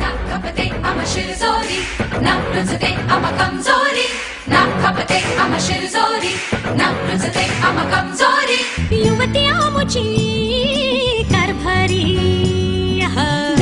ना खपते आम शिरजोरी ना रुजते आम कमजोरी ना खपते आम शिरजोरी ना रुजते आम कमजोरी युवती आमुची कारभारी देऊ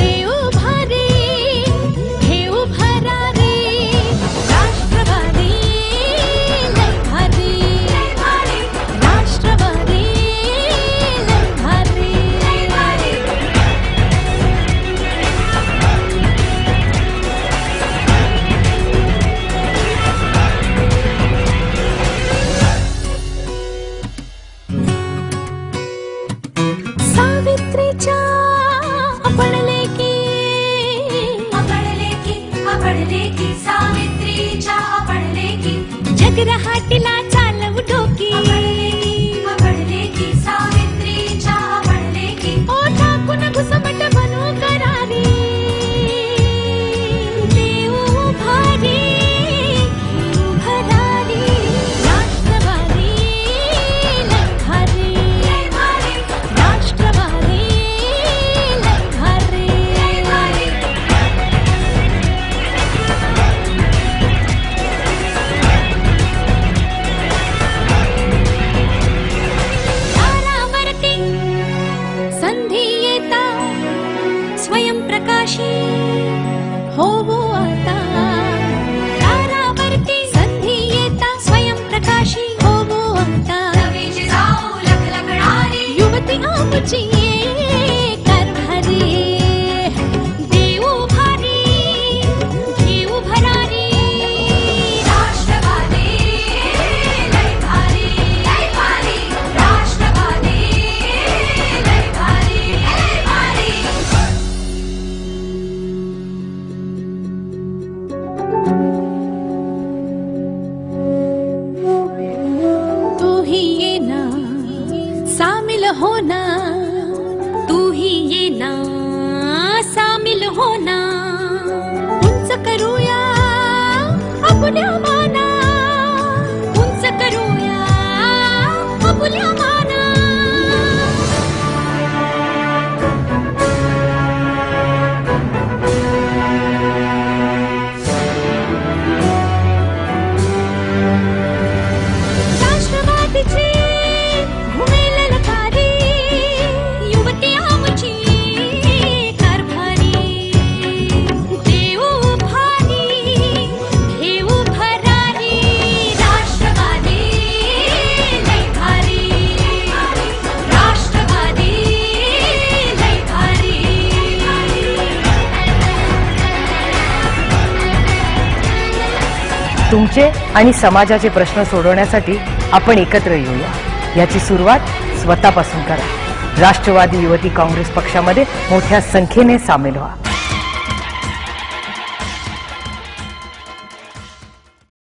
昔ほぼ शामिल होना तू ही ये ना शामिल होना। उंच करूया आपल्या तुमचे आणि समाजाचे प्रश्न सोडवण्यासाठी आपण एकत्र येऊया. याची सुरुवात स्वतःपासून करा. राष्ट्रवादी युवती काँग्रेस पक्षामध्ये मोठ्या संख्येने सामील व्हा.